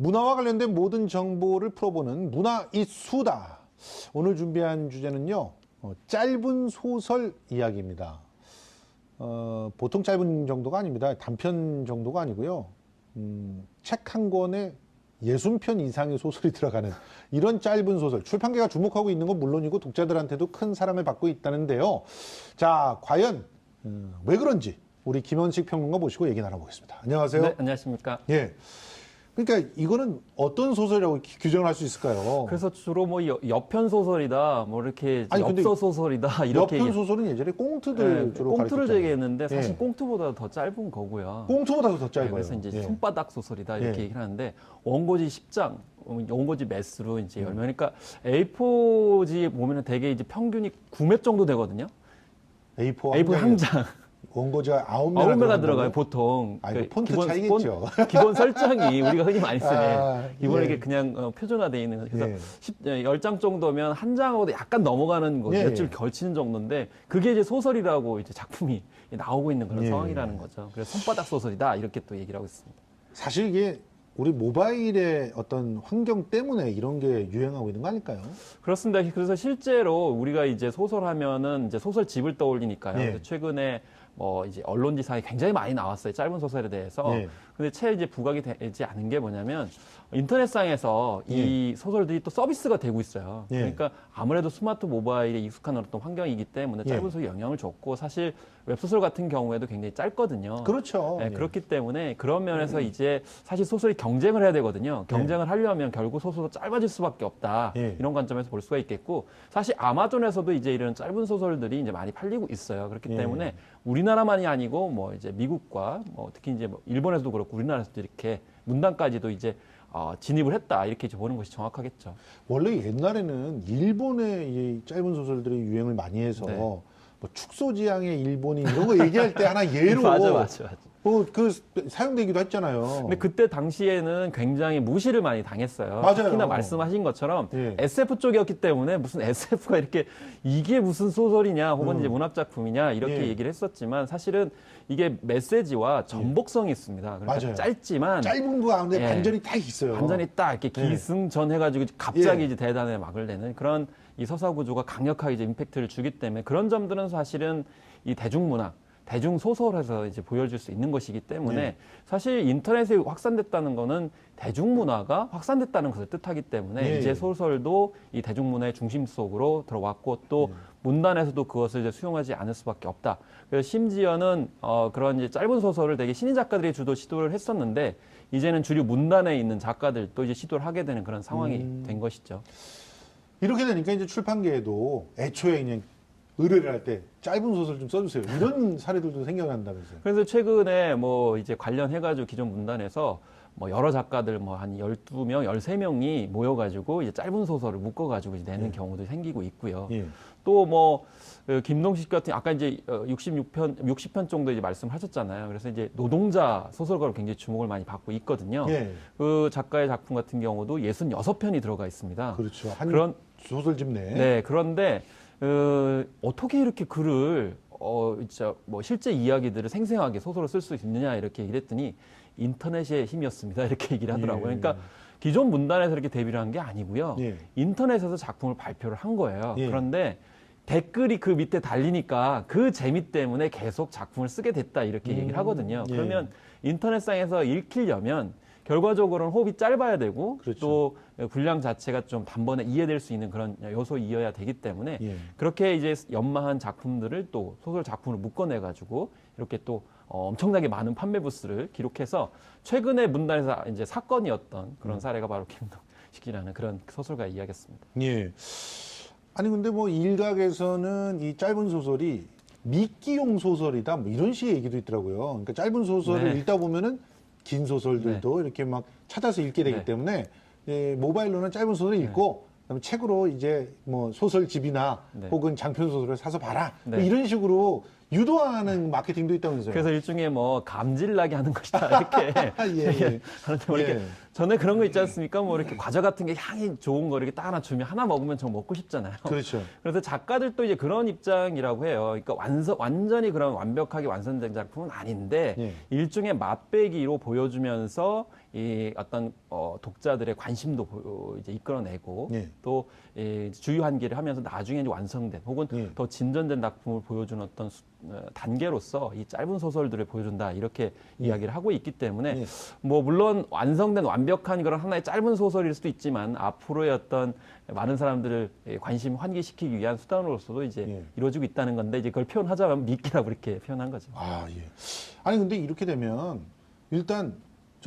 문화와 관련된 모든 정보를 풀어보는 문화 이 수다. 오늘 준비한 주제는요, 어, 짧은 소설 이야기입니다. 어, 보통 짧은 정도가 아닙니다. 단편 정도가 아니고요. 음, 책 한 권에 예순 편 이상의 소설이 들어가는 이런 짧은 소설. 출판계가 주목하고 있는 건 물론이고 독자들한테도 큰 사랑을 받고 있다는데요. 자, 과연 음, 왜 그런지 우리 김원식 평론가 모시고 얘기 나눠보겠습니다. 안녕하세요. 네, 안녕하십니까. 예. 그러니까 이거는 어떤 소설이라고 기- 규정을 할 수 있을까요? 그래서 주로 뭐 여- 여편 소설이다, 뭐 이렇게 아니, 엽서 소설이다 이렇게 얘기- 소설은 예전에 꽁트들 네, 주로 꽁트를. 얘기했는데 사실 예. 꽁트보다 더 짧은 거고요. 꽁트보다도 더 짧아요. 네, 그래서 이제 예. 손바닥 소설이다 이렇게 예. 얘기를 하는데 원고지 10장, 어, 원고지 매수로 이제 음. 열면 그러니까 A4지 보면은 대개 이제 평균이 9몇 정도 되거든요. A4 A4 한 장. 원고지가 아홉 매 아홉 매가 들어가요 보통. 아, 이거 그 폰트 기본- 차이겠죠. 폰- 기본 설정이 우리가 흔히 많이 쓰네. 아, 기본에 예. 이게 그냥 어, 표준화돼 있는 거. 그래서 예. 10, 10장 정도면 한 장하고도 약간 넘어가는 거, 예, 몇줄 예. 걸치는 정도인데 그게 이제 소설이라고 이제 작품이 나오고 있는 그런 예. 상황이라는 거죠. 그래서 손바닥 소설이다 이렇게 또 얘기를 하고 있습니다. 사실 이게 우리 모바일의 어떤 환경 때문에 이런 게 유행하고 있는 거 아닐까요? 그렇습니다. 그래서 실제로 우리가 이제 소설 하면은 이제 소설집을 떠올리니까요. 예. 그래서 최근에 뭐 이제 언론 지상에 굉장히 많이 나왔어요. 짧은 소설에 대해서. 예. 근데 채 이제 부각이 되지 않은 게 뭐냐면 인터넷상에서 이 소설들이 또 서비스가 되고 있어요. 예. 그러니까 아무래도 스마트 모바일에 익숙한 어떤 환경이기 때문에 예. 짧은 소설이 영향을 줬고 사실 웹소설 같은 경우에도 굉장히 짧거든요. 그렇죠. 네, 예. 그렇기 때문에 그런 면에서 이제 사실 소설이 경쟁을 해야 되거든요. 경쟁을 하려면 결국 소설도 짧아질 수밖에 없다. 예. 이런 관점에서 볼 수가 있겠고 사실 아마존에서도 이제 이런 짧은 소설들이 이제 많이 팔리고 있어요. 그렇기 예. 때문에 우리 나라만이 아니고 뭐 이제 미국과 뭐 특히 이제 뭐 일본에서도 그렇고 우리나라에서도 이렇게 문단까지도 이제 어, 진입을 했다 이렇게 이제 보는 것이 정확하겠죠. 원래 옛날에는 일본의 이 짧은 소설들이 유행을 많이 해서 네. 뭐 축소지향의 일본인 이런 거 얘기할 때 하나 예로 맞아, 맞아, 맞아. 어, 그 사용되기도 했잖아요. 근데 그때 당시에는 굉장히 무시를 많이 당했어요. 맞아요. 특히나 말씀하신 것처럼 예. SF 쪽이었기 때문에 무슨 SF가 이렇게 이게 무슨 소설이냐 혹은 음. 이제 문학 작품이냐 이렇게 예. 얘기를 했었지만 사실은 이게 메시지와 전복성이 있습니다. 그러니까 맞아요. 짧지만 짧은 거 가운데 예. 반전이 딱 있어요. 완전히 딱 이렇게 예. 기승전 해가지고 갑자기 예. 이제 대단에 막을 내는 그런 이 서사 구조가 강력하게 이제 임팩트를 주기 때문에 그런 점들은 사실은 이 대중문학, 대중 소설에서 이제 보여줄 수 있는 것이기 때문에 예. 사실 인터넷이 확산됐다는 거는 대중문화가 확산됐다는 것을 뜻하기 때문에 예. 이제 소설도 이 대중문화의 중심 속으로 들어왔고 또 예. 문단에서도 그것을 이제 수용하지 않을 수밖에 없다. 그래서 심지어는 어 그런 이제 짧은 소설을 되게 신인 작가들이 주도 시도를 했었는데 이제는 주류 문단에 있는 작가들도 이제 시도를 하게 되는 그런 상황이 음. 된 것이죠. 이렇게 되니까 이제 출판계에도 애초에 그냥 의뢰를 할 때 짧은 소설 좀 써주세요. 이런 사례들도 생겨난다면서요. 그래서 최근에 뭐 이제 관련해가지고 기존 문단에서 뭐 여러 작가들 뭐한 12명, 13명이 모여가지고 이제 짧은 소설을 묶어가지고 이제 내는 예. 경우도 생기고 있고요. 예. 또뭐 김동식 같은 아까 이제 66편, 60편 정도 이제 말씀하셨잖아요. 그래서 이제 노동자 소설가로 굉장히 주목을 많이 받고 있거든요. 예. 그 작가의 작품 같은 경우도 66편이 들어가 있습니다. 그렇죠. 한 그런 소설집 내. 네, 그런데 어, 어떻게 이렇게 글을 어 진짜 뭐 실제 이야기들을 생생하게 소설로 쓸 수 있느냐 이렇게 얘기를 했더니 인터넷의 힘이었습니다 이렇게 얘기를 하더라고요. 예. 그러니까 기존 문단에서 이렇게 데뷔를 한 게 아니고요. 예. 인터넷에서 작품을 발표를 한 거예요. 예. 그런데 댓글이 그 밑에 달리니까 그 재미 때문에 계속 작품을 쓰게 됐다 이렇게 음, 얘기를 하거든요. 예. 그러면 인터넷상에서 읽히려면 결과적으로는 호흡이 짧아야 되고 그렇죠. 또 분량 자체가 좀 단번에 이해될 수 있는 그런 요소이어야 되기 때문에 예. 그렇게 이제 연마한 작품들을 또 소설 작품으로 묶어내 가지고 이렇게 또 어, 엄청나게 많은 판매 부수를 기록해서 최근에 문단에서 이제 사건이었던 그런 음. 사례가 바로 김동식이라는 그런 소설가 이야기였습니다. 예. 아니 근데 뭐 일각에서는 이 짧은 소설이 미끼용 소설이다 뭐 이런 식의 얘기도 있더라고요. 그러니까 짧은 소설을 네. 읽다 보면은 긴 소설들도 이렇게 막 찾아서 읽게 되기 네. 때문에 예, 모바일로는 짧은 소설을 읽고 그다음에 책으로 이제 뭐 소설집이나 네. 혹은 장편 소설을 사서 봐라 뭐 네. 이런 식으로 유도하는 마케팅도 있다면서요. 그래서 일종의 뭐 감질나게 하는 것이다 이렇게 아, 예, 예. 하는데 뭐 이렇게 예. 전에 그런 거 있지 않습니까? 뭐 이렇게 과자 같은 게 향이 좋은 거 이렇게 딱 하나 주면 하나 먹으면 저 먹고 싶잖아요. 그렇죠. 그래서 작가들도 이제 그런 입장이라고 해요. 그러니까 완성, 완전히 그런 완벽하게 완성된 작품은 아닌데 예. 일종의 맛배기로 보여주면서 이 어떤 어, 독자들의 관심도 보- 이제 이끌어내고 예. 또이 주요 한계를 하면서 나중에 이제 완성된 혹은 예. 더 진전된 작품을 보여주는 어떤 수- 어, 단계로서 이 짧은 소설들을 보여준다 이렇게 이야기를 하고 있기 때문에 예. 뭐 물론 완성된 완벽한 그런 하나의 짧은 소설일 수도 있지만 앞으로의 어떤 많은 사람들을 예, 관심 환기시키기 위한 수단으로서도 이제 예. 이루어지고 있다는 건데 이제 그걸 표현하자면 미끼라고 이렇게 표현한 거죠. 아, 예. 아니, 근데 이렇게 되면 일단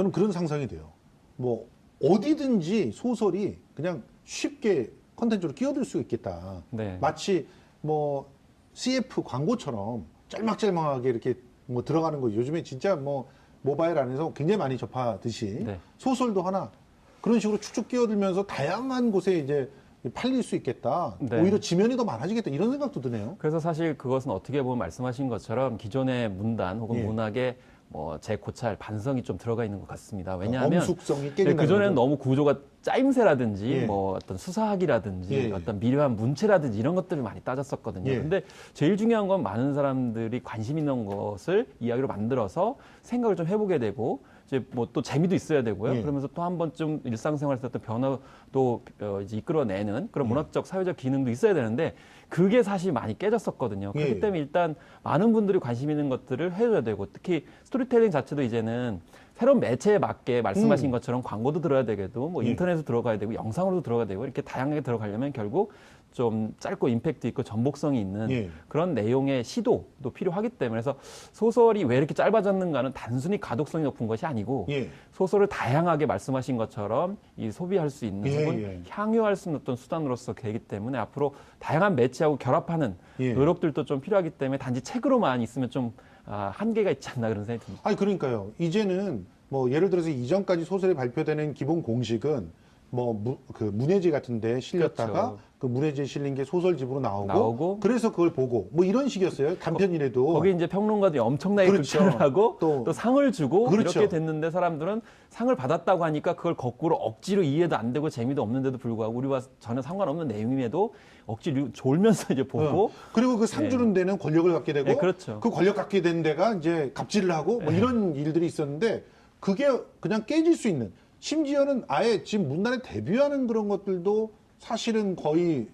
저는 그런 상상이 돼요. 뭐, 어디든지 소설이 그냥 쉽게 컨텐츠로 끼어들 수 있겠다. 네. 마치 뭐, CF 광고처럼 짤막짤막하게 이렇게 뭐 들어가는 거 요즘에 진짜 뭐, 모바일 안에서 굉장히 많이 접하듯이 네. 소설도 하나 그런 식으로 축축 끼어들면서 다양한 곳에 이제 팔릴 수 있겠다. 네. 오히려 지면이 더 많아지겠다. 이런 생각도 드네요. 그래서 사실 그것은 어떻게 보면 말씀하신 것처럼 기존의 문단 혹은 예. 문학에 뭐 재고찰 반성이 좀 들어가 있는 것 같습니다. 왜냐하면 엄숙성이 그 깨진다는 전에는 거죠. 너무 구조가 짜임새라든지 예. 뭐 어떤 수사학이라든지 예, 예. 어떤 미려한 문체라든지 이런 것들을 많이 따졌었거든요. 예. 근데 제일 중요한 건 많은 사람들이 관심 있는 것을 이야기로 만들어서 생각을 좀 해보게 되고 이제 뭐 또 재미도 있어야 되고요. 예. 그러면서 또 한 번쯤 일상생활에서 어떤 변화도 어, 이제 이끌어내는 그런 예. 문학적 사회적 기능도 있어야 되는데 그게 사실 많이 깨졌었거든요. 그렇기 예. 때문에 일단 많은 분들이 관심 있는 것들을 해줘야 되고 특히 스토리텔링 자체도 이제는 새로운 매체에 맞게 말씀하신 음. 것처럼 광고도 들어야 되겠고 뭐 예. 인터넷도 들어가야 되고 영상으로도 들어가야 되고 이렇게 다양하게 들어가려면 결국 좀 짧고 임팩트 있고 전복성이 있는 예. 그런 내용의 시도도 필요하기 때문에 그래서 소설이 왜 이렇게 짧아졌는가는 단순히 가독성이 높은 것이 아니고 예. 소설을 다양하게 말씀하신 것처럼 이 소비할 수 있는 예, 혹은 예. 향유할 수 있는 어떤 수단으로서 되기 때문에 앞으로 다양한 매체하고 결합하는 예. 노력들도 좀 필요하기 때문에 단지 책으로만 있으면 좀 아, 한계가 있지 않나 그런 생각이 듭니다. 아니 그러니까요. 이제는 뭐 예를 들어서 이전까지 소설이 발표되는 기본 공식은 뭐 그 문예지 같은 데 실렸다가 그렇죠. 그 문예지에 실린 게 소설집으로 나오고, 나오고 그래서 그걸 보고 뭐 이런 식이었어요. 단편이라도 거기 이제 평론가들이 엄청나게 그렇죠. 극찬을 하고 또- 또, 상을 주고 그렇죠. 이렇게 됐는데 사람들은 상을 받았다고 하니까 그걸 거꾸로 억지로 이해도 안 되고 재미도 없는데도 불구하고 우리와 전혀 상관없는 내용임에도 억지로 졸면서 이제 보고 어. 그리고 그 상 주는 데는 권력을 갖게 되고 네, 그렇죠. 그 권력 갖게 된 데가 이제 갑질을 하고 네. 뭐 이런 일들이 있었는데 그게 그냥 깨질 수 있는 심지어는 아예 지금 문단에 데뷔하는 그런 것들도 사실은 거의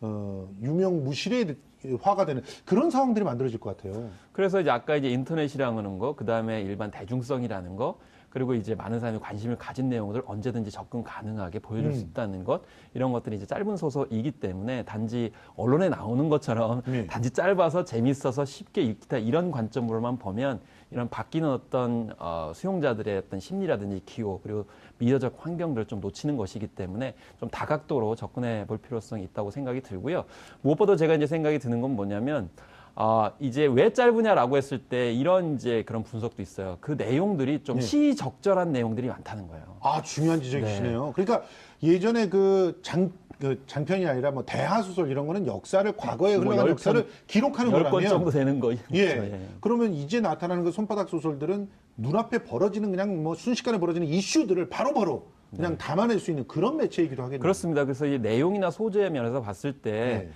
어, 유명 무실의 화가 되는 그런 상황들이 만들어질 것 같아요. 그래서 이제 아까 이제 인터넷이라는 거, 그 다음에 일반 대중성이라는 거, 그리고 이제 많은 사람이 관심을 가진 내용들 언제든지 접근 가능하게 보여줄 수 음. 있다는 것, 이런 것들이 이제 짧은 소설이기 때문에 단지 언론에 나오는 것처럼 네. 단지 짧아서 재밌어서 쉽게 읽기다 이런 관점으로만 보면 이런 바뀌는 어떤 어, 수용자들의 어떤 심리라든지 기호 그리고 미디어적 환경들을 좀 놓치는 것이기 때문에 좀 다각도로 접근해 볼 필요성이 있다고 생각이 들고요. 무엇보다 제가 이제 생각이 드는 건 뭐냐면 아, 이제 왜 짧으냐라고 했을 때 이런 이제 그런 분석도 있어요. 그 내용들이 좀 네. 시적절한 내용들이 많다는 거예요. 아 중요한 지적이시네요. 그러니까 예전에 그 장, 그 장편이 아니라 뭐 대하 소설 이런 거는 역사를 과거에 뭐 흘러간 열 역사를 기록하는 거라면 정도 되는 거. 예. 그러면 이제 나타나는 그 손바닥 소설들은 눈앞에 벌어지는 그냥 뭐 순식간에 벌어지는 이슈들을 바로바로 그냥 담아낼 수 있는 그런 매체이기도 하겠네요. 네. 그렇습니다. 그래서 이 내용이나 소재 면에서 봤을 때,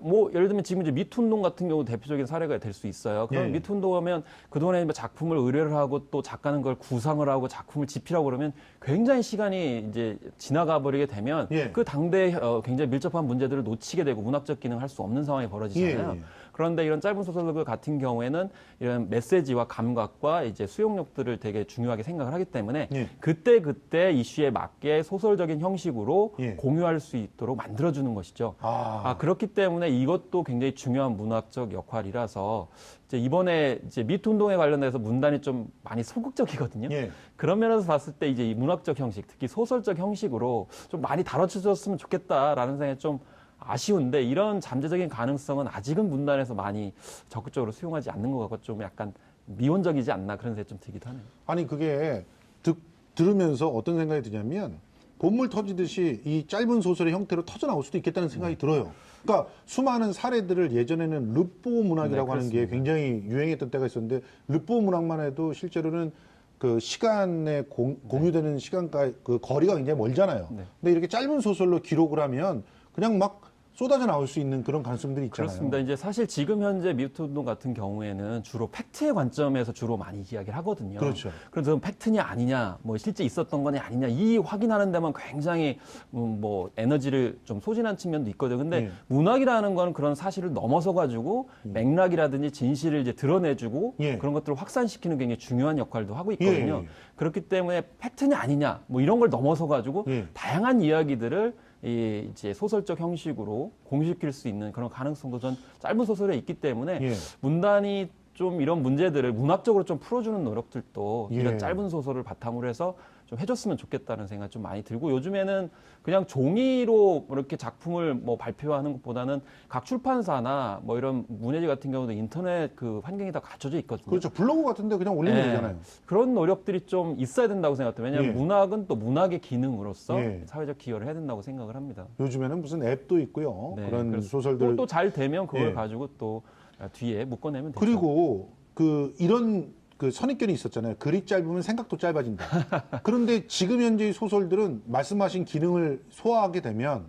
뭐, 예를 들면 지금 이제 미투 운동 같은 경우 대표적인 사례가 될 수 있어요. 그럼 예. 미투 운동 하면 그동안에 뭐 작품을 의뢰를 하고 또 작가는 그걸 구상을 하고 작품을 집필하고 그러면 굉장히 시간이 이제 지나가 버리게 되면 예. 그 당대 어, 굉장히 밀접한 문제들을 놓치게 되고 문학적 기능을 할 수 없는 상황이 벌어지잖아요. 예, 예. 그런데 이런 짧은 소설들 같은 경우에는 이런 메시지와 감각과 이제 수용력들을 되게 중요하게 생각을 하기 때문에 예. 그때 그때 이슈에 맞게 소설적인 형식으로 예. 공유할 수 있도록 만들어주는 것이죠. 아, 아, 그렇기 때문에 이것도 굉장히 중요한 문학적 역할이라서 이제 이번에 이제 미투 운동에 관련해서 문단이 좀 많이 소극적이거든요. 예. 그런 면에서 봤을 때 이제 이 문학적 형식, 특히 소설적 형식으로 좀 많이 다뤄주셨으면 좋겠다라는 생각이 좀 아쉬운데 이런 잠재적인 가능성은 아직은 문단에서 많이 적극적으로 수용하지 않는 것 같고 좀 약간 미온적이지 않나 그런 생각이 좀 들기도 하네요. 아니 그게 듣, 들으면서 어떤 생각이 드냐면 본물 터지듯이 이 짧은 소설의 형태로 터져 나올 수도 있겠다는 생각이 들어요. 그러니까 수많은 사례들을 예전에는 르뽀 문학이라고 네, 하는 게. 굉장히 유행했던 때가 있었는데 르뽀 문학만 해도 실제로는 그 시간에 공, 공유되는 시간과 그 거리가 굉장히 멀잖아요. 네. 근데 이렇게 짧은 소설로 기록을 하면 그냥 막 쏟아져 나올 수 있는 그런 가능성들이 있잖아요. 그렇습니다. 이제 사실 지금 현재 미투 운동 같은 경우에는 주로 팩트의 관점에서 주로 많이 이야기를 하거든요. 그렇죠. 그래서 팩트냐 아니냐, 뭐 실제 있었던 거냐 아니냐 이 확인하는 데만 굉장히 음, 뭐 에너지를 좀 소진한 측면도 있거든요. 근데 네. 문학이라는 거는 그런 사실을 넘어서 가지고 맥락이라든지 진실을 이제 드러내주고 예. 그런 것들을 확산시키는 굉장히 중요한 역할도 하고 있거든요. 예, 예. 그렇기 때문에 팩트냐 아니냐 뭐 이런 걸 넘어서 가지고 예. 다양한 이야기들을 이 이제 소설적 형식으로 공유시킬 수 있는 그런 가능성도 전 짧은 소설에 있기 때문에 예. 문단이 좀 이런 문제들을 문학적으로 좀 풀어주는 노력들도 예. 이런 짧은 소설을 바탕으로 해서 좀 해줬으면 좋겠다는 생각이 좀 많이 들고 요즘에는 그냥 종이로 이렇게 작품을 뭐 발표하는 것보다는 각 출판사나 뭐 이런 문예지 같은 경우도 인터넷 그 환경이 다 갖춰져 있거든요. 그렇죠. 블로그 같은데 그냥 올리면 예. 되잖아요. 그런 노력들이 좀 있어야 된다고 생각해요. 왜냐하면 예. 문학은 또 문학의 기능으로서 예. 사회적 기여를 해야 된다고 생각을 합니다. 요즘에는 무슨 앱도 있고요. 네, 그런 소설들 또 잘 되면 그걸 예. 가지고 또 뒤에 묶어내면 되죠. 그리고 그 이런 그 선입견이 있었잖아요. 글이 짧으면 생각도 짧아진다. 그런데 지금 현재의 소설들은 말씀하신 기능을 소화하게 되면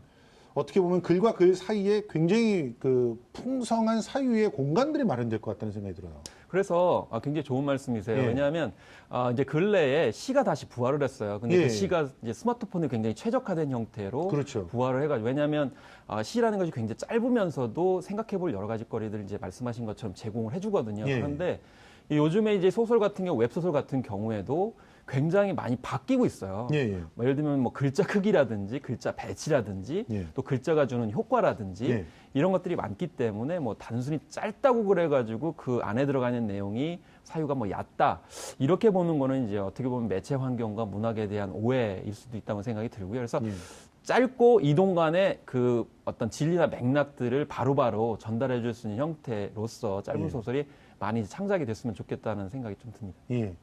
어떻게 보면 글과 글 사이에 굉장히 그 풍성한 사유의 공간들이 마련될 것 같다는 생각이 들어요. 그래서 아, 굉장히 좋은 말씀이세요. 예. 왜냐하면 아, 이제 근래에 시가 다시 부활을 했어요. 근데 예. 그 시가 이제 스마트폰에 굉장히 최적화된 형태로 그렇죠. 부활을 해가지고 왜냐하면 아, 시라는 것이 굉장히 짧으면서도 생각해볼 여러 가지 거리들 이제 말씀하신 것처럼 제공을 해주거든요. 예. 그런데 이 요즘에 이제 소설 같은 경우 웹소설 같은 경우에도 굉장히 많이 바뀌고 있어요. 예, 예. 뭐 예를 들면 뭐 글자 크기라든지 글자 배치라든지 예. 또 글자가 주는 효과라든지 예. 이런 것들이 많기 때문에 뭐 단순히 짧다고 그래가지고 그 안에 들어가는 내용이 사유가 뭐 얕다 이렇게 보는 거는 이제 어떻게 보면 매체 환경과 문학에 대한 오해일 수도 있다고 생각이 들고요. 그래서 예. 짧고 이동 간의 그 어떤 진리나 맥락들을 바로바로 전달해 줄 수 있는 형태로서 짧은 예. 소설이 많이 창작이 됐으면 좋겠다는 생각이 좀 듭니다. 예.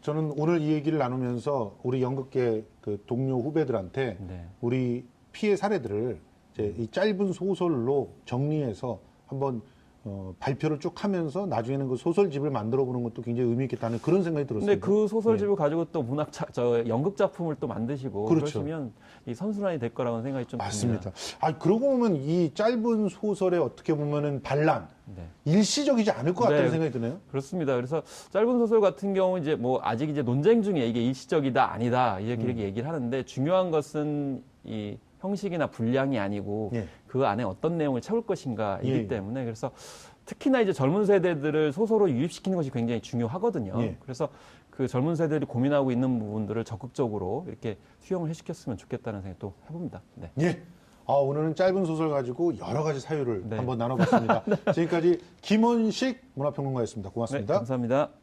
저는 오늘 이 얘기를 나누면서 우리 연극계 그 동료 후배들한테 네. 우리 피해 사례들을 이제 이 짧은 소설로 정리해서 한번 어, 발표를 쭉 하면서 나중에는 그 소설집을 만들어 보는 것도 굉장히 의미 있겠다는 그런 생각이 들었습니다. 근데 그 소설집을 가지고 또 문학 자, 저 연극 작품을 또 만드시고 그렇죠. 그러시면 이 선순환이 될 거라고는 생각이 좀 맞습니다. 아 그러고 보면 이 짧은 소설의 어떻게 보면은 반란 듭니다. 네. 일시적이지 않을 것 같다는 네. 생각이 드네요. 그렇습니다. 그래서 짧은 소설 같은 경우 이제 뭐 아직 이제 논쟁 중에 이게 일시적이다 아니다 이렇게 음. 이렇게 얘기를 하는데 중요한 것은 이 형식이나 분량이 아니고 예. 그 안에 어떤 내용을 채울 것인가이기 예, 예. 때문에 그래서 특히나 이제 젊은 세대들을 소설로 유입시키는 것이 굉장히 중요하거든요. 예. 그래서 그 젊은 세대들이 고민하고 있는 부분들을 적극적으로 이렇게 수용을 해시켰으면 좋겠다는 생각 도 해봅니다. 네. 예. 아, 오늘은 짧은 소설 가지고 여러 가지 사유를 네. 한번 나눠봤습니다. 지금까지 김원식 문화평론가였습니다. 네, 고맙습니다. 감사합니다.